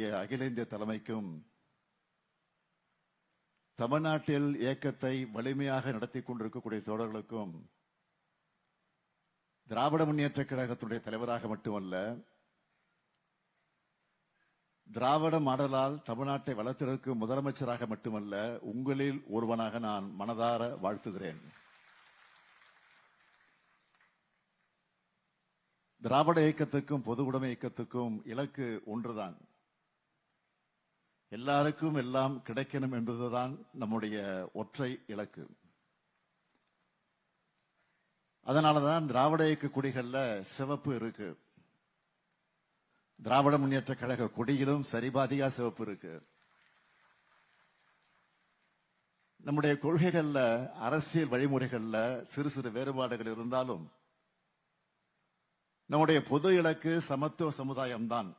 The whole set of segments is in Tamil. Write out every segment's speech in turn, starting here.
நம்முடைய அகில இந்திய தலைமைக்கும் தமிழ்நாட்டில் இயக்கத்தை வலிமையாக நடத்தி கொண்டிருக்கக்கூடிய தோழர்களுக்கும் திராவிட முன்னேற்ற கழகத்துடைய தலைவராக மட்டுமல்ல திராவிட மாடலால் தமிழ்நாட்டை வளர்த்தெடுக்கும் முதலமைச்சராக மட்டுமல்ல உங்களில் ஒருவனாக நான் மனதார வாழ்த்துகிறேன். திராவிட இயக்கத்துக்கும் பொது உடைமை இயக்கத்துக்கும் இலக்கு ஒன்றுதான். எல்லாருக்கும் எல்லாம் கிடைக்கணும் என்பதுதான் நம்முடைய ஒற்றை இலக்கு. அதனாலதான் திராவிட இயக்க கொடிகள்ல சிவப்பு இருக்கு. திராவிட முன்னேற்ற கழக கொடியிலும் சரிபாதியா சிவப்பு இருக்கு. நம்முடைய கொள்கைகள்ல அரசியல் வழிமுறைகள்ல சிறு சிறு வேறுபாடுகள் இருந்தாலும் நம்முடைய பொது இலக்கு சமத்துவ சமுதாயம் தான்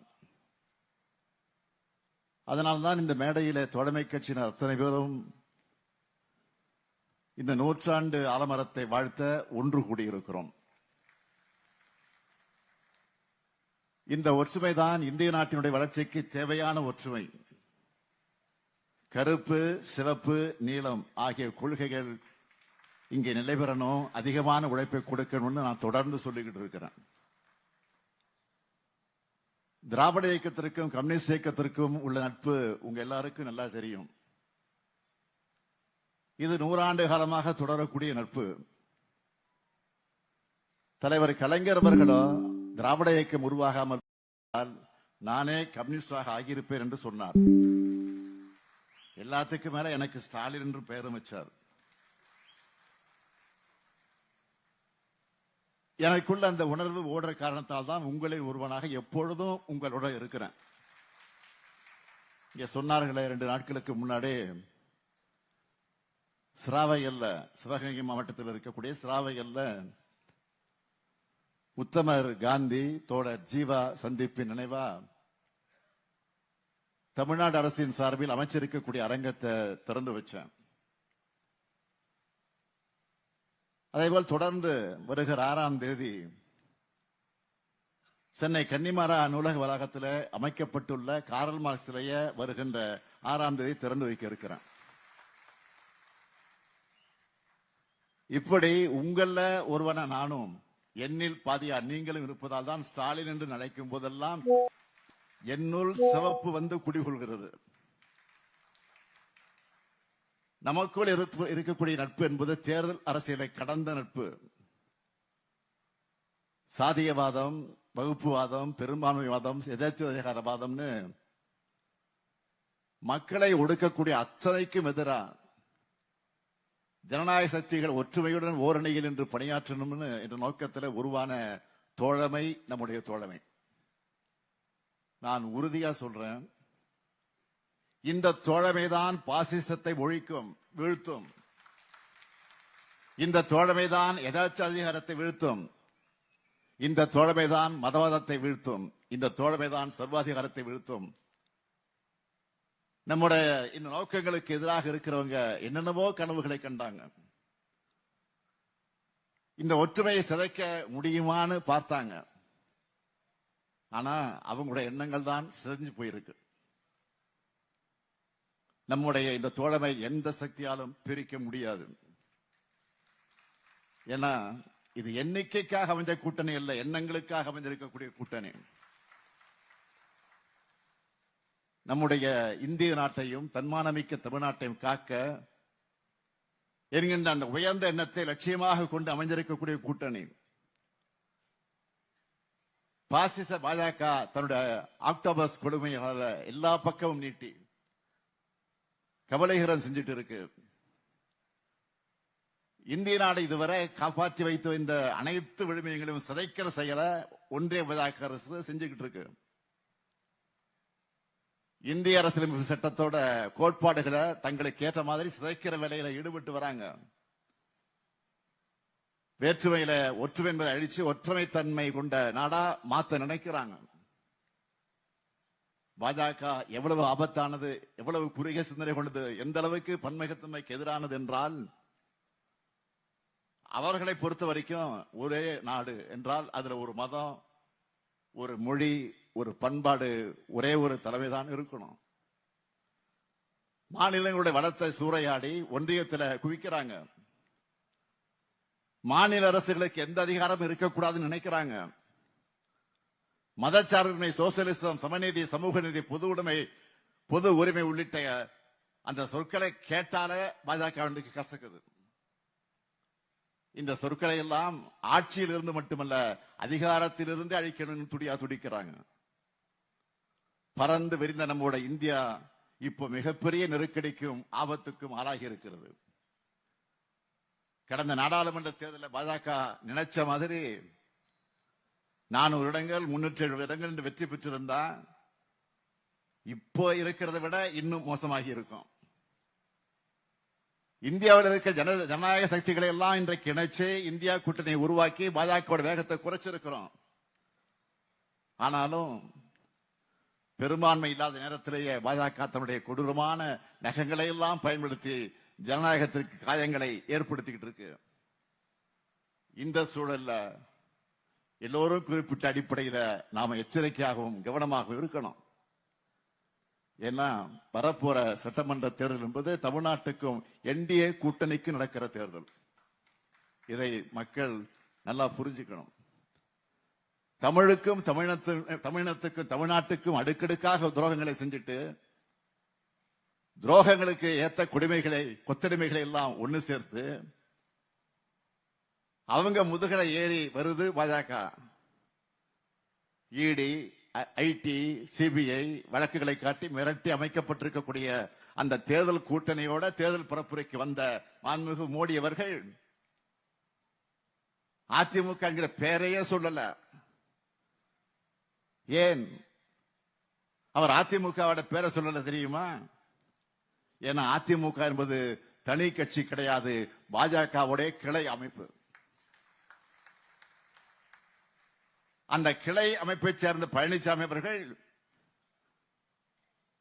அதனால்தான் இந்த மேடையில தோழமை கட்சியினர் அத்தனை பேரும் இந்த நூற்றாண்டு ஆலமரத்தை வாழ்த்த ஒன்று கூடியிருக்கிறோம். இந்த ஒற்றுமை தான் இந்திய நாட்டினுடைய வளர்ச்சிக்கு தேவையான ஒற்றுமை. கருப்பு சிவப்பு நீலம் ஆகிய கொள்கைகள் இங்கே நிலைபெறணும் அதிகமான உழைப்பை கொடுக்கணும்னு நான் தொடர்ந்து சொல்லிக்கிட்டு இருக்கிறேன். திராவிட இயக்கத்திற்கும் கம்யூனிஸ்ட் இயக்கத்திற்கும் உள்ள நட்பு உங்க எல்லாருக்கும் நல்லா தெரியும். இது நூறாண்டு காலமாக தொடரக்கூடிய நட்பு. தலைவர் கலைஞர் அவர்களோ திராவிட இயக்கம் உருவாகாமல் இருந்தால் நானே கம்யூனிஸ்டாக ஆகியிருப்பேன் என்று சொன்னார். எல்லாத்துக்கும் மேல எனக்கு ஸ்டாலின் என்று பெயரும் வச்சார் எனக்குள்ள அந்த உணர்வு ஓடுற காரணத்தால் தான் உங்களில் ஒருவனாக எப்பொழுதும் உங்களோட இருக்கிறேன். இங்க சொன்னார்களே ரெண்டு நாட்களுக்கு முன்னாடி சிராவையல்ல சிவகங்கை மாவட்டத்தில் இருக்கக்கூடிய சிராவையல்ல உத்தமர் காந்தி தோழர் ஜீவா சந்திப்பின் நினைவா தமிழ்நாடு அரசின் சார்பில் அமைச்சிருக்கக்கூடிய அரங்கத்தை திறந்து வச்சேன். அதேபோல் தொடர்ந்து வருகிற ஆறாம் தேதி சென்னை கன்னிமாரா நூலக வளாகத்தில் அமைக்கப்பட்டுள்ள காரல் மார்க் சிலைய வருகின்ற ஆறாம் தேதி திறந்து வைக்க இருக்கிறேன். இப்படி உங்கள ஒருவன நானும் என்னில் பாதியா நீங்களும் இருப்பதால் தான் ஸ்டாலின் என்று நினைக்கும் போதெல்லாம் என்னுள் சிவப்பு வந்து குடிகொள்கிறது. நமக்குள் இருக்கக்கூடிய நட்பு என்பது தேர்தல் அரசியலை கடந்த நட்பு. சாதியவாதம் வகுப்புவாதம் பெரும்பான்மைவாதம் எதாச்சுவாதம்னு மக்களை ஒடுக்கக்கூடிய அத்தனைக்கும் எதிராக ஜனநாயக சக்திகள் ஒற்றுமையுடன் ஓரணியில் என்று பணியாற்றணும்னு என்ற நோக்கத்தில் உருவான தோழமை நம்முடைய தோழமை. நான் உறுதியா சொல்றேன். இந்த தோழமைதான் பாசிசத்தை ஒழிக்கும் வீழ்த்தும். இந்த தோழமைதான் எதாச்சாதிகாரத்தை வீழ்த்தும். இந்த தோழமைதான் மதவாதத்தை வீழ்த்தும். இந்த தோழமைதான் சர்வாதிகாரத்தை வீழ்த்தும். நம்முடைய இந்த நோக்கங்களுக்கு எதிராக இருக்கிறவங்க என்னென்னவோ கனவுகளை கண்டாங்க. இந்த ஒற்றுமையை சிதைக்க முடியுமான்னு பார்த்தாங்க. ஆனா அவங்களுடைய எண்ணங்கள் தான் சிதைஞ்சு போயிருக்கு. நம்முடைய இந்த தோழமை எந்த சக்தியாலும் பிரிக்க முடியாது. ஏன்னா இது எண்ணிக்கைக்காக அமைஞ்ச கூட்டணி அல்ல எண்ணங்களுக்காக அமைந்திருக்கக்கூடிய கூட்டணி. நம்முடைய இந்திய நாட்டையும் தன்மானமிக்க தமிழ்நாட்டையும் காக்க என்கின்ற அந்த உயர்ந்த எண்ணத்தை லட்சியமாக கொண்டு அமைந்திருக்கக்கூடிய கூட்டணி. பாசிச பாஜக தன்னுடைய ஆக்டோபஸ் கொடுமையால எல்லா பக்கமும் நீட்டி கபலைகரம் செஞ்சுட்டு இருக்கு. இந்திய நாடு இதுவரை காப்பாற்றி வைத்து இந்த அனைத்து விழுமியங்களையும் சிதைக்கிற செயலை ஒன்றிய பாஜக அரசு செஞ்சுக்கிட்டு இருக்கு. இந்திய அரசியலமைப்பு சட்டத்தோட கோட்பாடுகளை தங்களுக்கு ஏற்ற மாதிரி சிதைக்கிற வேலையில ஈடுபட்டு வராங்க. வேற்றுமையில ஒற்றுமை என்பதை அழிச்சு ஒற்றுமை தன்மை கொண்ட நாடா மாத்த நினைக்கிறாங்க. பாஜக எவ்வளவு ஆபத்தானது எவ்வளவு குறுகிய சிந்தனை கொண்டது எந்த அளவுக்கு பன்மகத்தன்மைக்கு எதிரானது என்றால் அவர்களை பொறுத்த வரைக்கும் ஒரே நாடு என்றால் அதுல ஒரு மதம் ஒரு மொழி ஒரு பண்பாடு ஒரே ஒரு தலைமைதான் இருக்கணும். மாநிலங்களுடைய வளத்தை சூறையாடி ஒன்றியத்துல குவிக்கிறாங்க. மாநில அரசுகளுக்கு எந்த அதிகாரம் இருக்கக்கூடாதுன்னு நினைக்கிறாங்க. மதச்சார்பின்மை சோசியலிசம் சமநீதி சமூக நீதி பொது உடைமை பொது உரிமை உள்ளிட்ட அந்த சொற்களை கேட்டாலே பாஜக கசக்குது. இந்த சொற்களை எல்லாம் ஆட்சியில் இருந்து மட்டுமல்ல அதிகாரத்திலிருந்து அழிக்கணும்னு துடியா துடிக்கிறாங்க. பறந்து விரிந்த நம்மோட இந்தியா இப்போ மிகப்பெரிய நெருக்கடிக்கும் ஆபத்துக்கும் ஆளாகி இருக்கிறது. கடந்த நாடாளுமன்ற தேர்தலில் பாஜக நினைச்ச மாதிரி நானூறு இடங்கள் முன்னூற்றி எழுபது இடங்கள் என்று வெற்றி பெற்றிருந்தா இப்போ இருக்கிறத விட இன்னும் மோசமாகி இருக்கும். இந்தியாவில் இருக்க ஜன ஜனநாயக சக்திகளை எல்லாம் இன்றைக்கு இணைச்சு இந்தியா கூட்டணியை உருவாக்கி பாஜகவோட வேகத்தை குறைச்சிருக்கிறோம். ஆனாலும் பெரும்பான்மை இல்லாத நேரத்திலேயே பாஜக தன்னுடைய கொடூரமான நகங்களை எல்லாம் பயன்படுத்தி ஜனநாயகத்திற்கு காயங்களை ஏற்படுத்திக்கிட்டு இருக்கு. இந்த சூழல்ல எல்லோரும் குறிப்பிட்ட அடிப்படையில நாம எச்சரிக்கையாகவும் கவனமாகவும் இருக்கணும். ஏன்னா வரப்போற சட்டமன்ற தேர்தல் என்பது தமிழ்நாட்டுக்கும் என்டிஏ கூட்டணிக்கும் நடக்கிற தேர்தல். இதை மக்கள் நல்லா புரிஞ்சுக்கணும். தமிழுக்கும் தமிழத்து தமிழினத்துக்கும் தமிழ்நாட்டுக்கும் அடுக்கடுக்காக துரோகங்களை செஞ்சுட்டு துரோகங்களுக்கு ஏத்த குடிமைகளை கொத்தடிமைகளை எல்லாம் ஒன்று சேர்த்து அவங்க முதுகலை ஏறி வருது பாஜக. இடி ஐடி சிபிஐ வழக்குகளை காட்டி மிரட்டி அமைக்கப்பட்டிருக்கக்கூடிய அந்த தேர்தல் கூட்டணியோட தேர்தல் பரப்புரைக்கு வந்த மாண்புமிகு மோடி அவர்கள் அதிமுக என்கிற பெயரையே சொல்லல. ஏன்? அவர் அதிமுகவோட பேரை சொல்லல தெரியுமா? ஏன்னா அதிமுக என்பது தனி கட்சி கிடையாது பாஜகவுடைய கிளை அமைப்பு. அந்த கிளை அமைப்பை சேர்ந்த பழனிசாமி அவர்கள்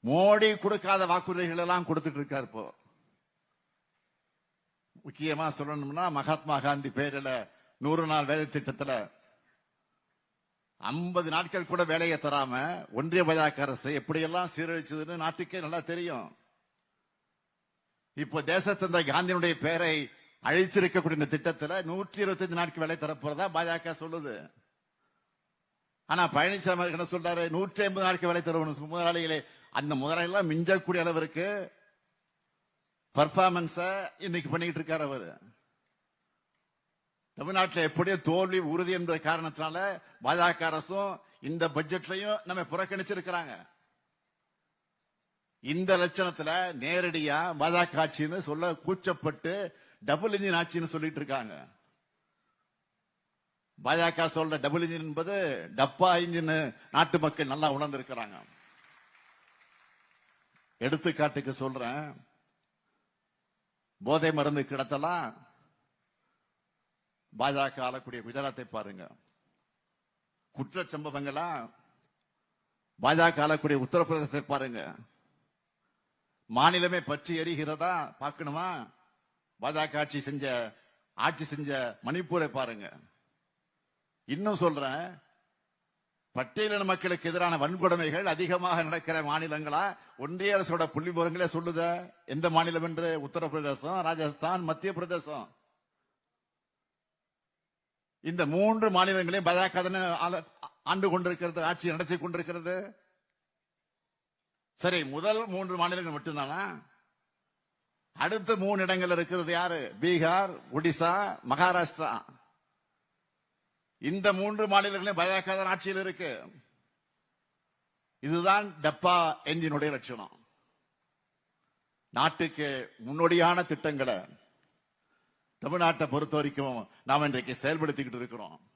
மோடி கொடுக்காத வாக்குறுதிகள் எல்லாம் கொடுத்துட்டு இருக்காரு இப்போ. முக்கியமா சொல்லணும்னா மகாத்மா காந்தி பேரில் நூறு நாள் வேலை திட்டத்தில் ஐம்பது நாட்கள் கூட வேலையை தராம ஒன்றிய பாஜக அரசு எப்படியெல்லாம் சீரழிச்சதுன்னு நாட்டுக்கே நல்லா தெரியும். இப்போ தேசத்தந்தை காந்தியினுடைய பெயரை அழிச்சிருக்கக்கூடிய இந்த திட்டத்தில் நூற்றி இருபத்தி ஐந்து நாட்கள் வேலை தரப்போறதா பாஜக சொல்லுது. ஆனா பழனிசாமி என்ன சொல்றாரு? நூற்றி ஐம்பது நாளைக்கு வேலை தருவணும் முதலாளிகளே அந்த முதலாளிகள் மிஞ்சக்கூடிய அளவிற்கு பர்ஃபார்மன்ஸ இன்னைக்கு பண்ணிட்டு இருக்காரு அவரு. தமிழ்நாட்டில் எப்படியோ தோல்வி உறுதி என்ற காரணத்தினால பாஜக அரசும் இந்த பட்ஜெட்லையும் நம்ம புறக்கணிச்சிருக்கிறாங்க. இந்த லட்சணத்துல நேரடியா பாஜக ஆட்சின்னு சொல்ல கூச்சப்பட்டு டபுள் இன்ஜின் ஆட்சின்னு சொல்லிட்டு இருக்காங்க. பாஜக சொல்ற டபுள் இன்ஜின் என்பது டப்பா இன்ஜின் நாட்டு மக்கள் நல்லா உணர்ந்திருக்கிறாங்க. எடுத்துக்காட்டுக்கு சொல்றேன். போதை மருந்து கிடத்தலாம். பாஜக ஆளக்கூடிய குஜராத்தை பாருங்க. குற்ற சம்பவங்களா பாஜக ஆளக்கூடிய உத்தரப்பிரதேசத்தை பாருங்க. மாநிலமே பற்றி எரிகிறதா? பார்க்கணுமா? பாஜக ஆட்சி செஞ்ச ஆட்சி செஞ்ச மணிப்பூரை பாருங்க. இன்னும் சொல்றேன். பட்டியலின மக்களுக்கு எதிரான வன்கொடுமைகள் அதிகமாக நடக்கிற மாநிலங்களா? ஒன்றிய அரசோட புள்ளி விவரங்களே சொல்லுத. எந்த மாநிலம் என்று? உத்தரப்பிரதேசம் ராஜஸ்தான் மத்திய பிரதேசம். இந்த மூன்று மாநிலங்களையும் பாஜக ஆண்டு கொண்டிருக்கிறது ஆட்சி நடத்தி கொண்டிருக்கிறது. சரி முதல் மூன்று மாநிலங்கள் மட்டும்தானா? அடுத்த மூணு இடங்கள் இருக்கிறது யாரு? பீகார் ஒடிசா மகாராஷ்டிரா. இந்த மூன்று மாநிலங்களையும் பாஜக தான் ஆட்சியில் இருக்கு. இதுதான் டப்பா என்ஜினுடைய லட்சணம். நாட்டுக்கு முன்னோடியான திட்டங்களை தமிழ்நாட்டை பொறுத்த வரைக்கும் நாம் இன்றைக்கு செயல்படுத்திக்கிட்டு இருக்கிறோம்.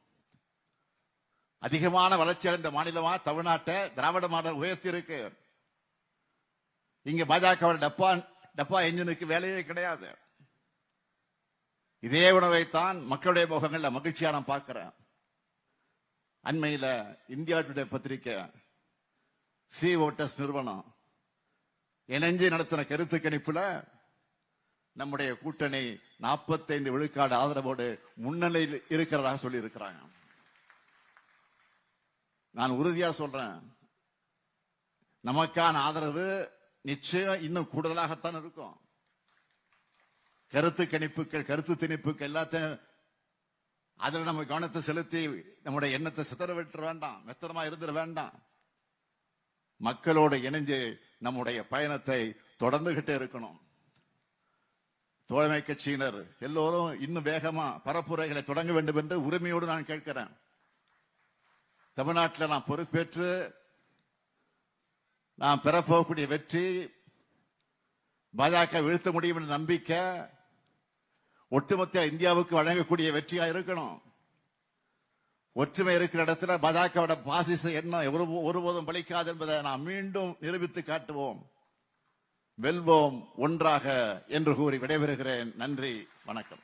அதிகமான வளர்ச்சி அடைந்த மாநிலமா தமிழ்நாட்டை திராவிட மாடல் உயர்த்தி இருக்கு. இங்க பாஜக டப்பா டப்பா என்ஜினுக்கு வேலையே கிடையாது. இதே உணவைத்தான் மக்களுடைய முகங்கள்ல மகிழ்ச்சியா நான் பார்க்கிறேன். அண்மையில் இந்தியா டுடே பத்திரிக்கை சி ஓட்டஸ் நிறுவனம் இணைஞ்சு நடத்தின கருத்து கணிப்புல நம்முடைய கூட்டணி 45 விழுக்காடு ஆதரவோடு முன்னிலையில் இருக்கிறதாக சொல்லி இருக்கிறாங்க நான் உறுதியா சொல்றேன். நமக்கான ஆதரவு நிச்சயம் இன்னும் கூடுதலாகத்தான் இருக்கும். கருத்து கணிப்புகள் கருத்து திணிப்புகள் எல்லாத்தையும் அதுல நம்ம கவனத்தை செலுத்தி நம்முடைய எண்ணத்தை சிதற விட்டுற வேண்டாம் மெத்தனமா இருந்துட வேண்டாம். மக்களோடு இணைஞ்சு நம்முடைய பயணத்தை தொடர்ந்துகிட்டே இருக்கணும். தோழமை கட்சியினர் எல்லோரும் இன்னும் வேகமா பரப்புரைகளை தொடங்க வேண்டும் என்று உரிமையோடு நான் கேட்கிறேன். தமிழ்நாட்டில் நான் பொறுப்பேற்று நான் பெறப்போகக்கூடிய வெற்றி பாஜக வீழ்த்த முடியும் என்ற நம்பிக்கை ஒட்டுமொத்த இந்தியாவுக்கு வழங்கக்கூடிய வெற்றியா இருக்கணும். ஒற்றுமை இருக்கிற இடத்துல பாஜகவோட பாசிச எண்ணம் ஒருபோதும் பலிக்காது என்பதை நாம் மீண்டும் நிரூபித்து காட்டுவோம். வெல்வோம் ஒன்றாக என்று கூறி விடைபெறுகிறேன். நன்றி வணக்கம்.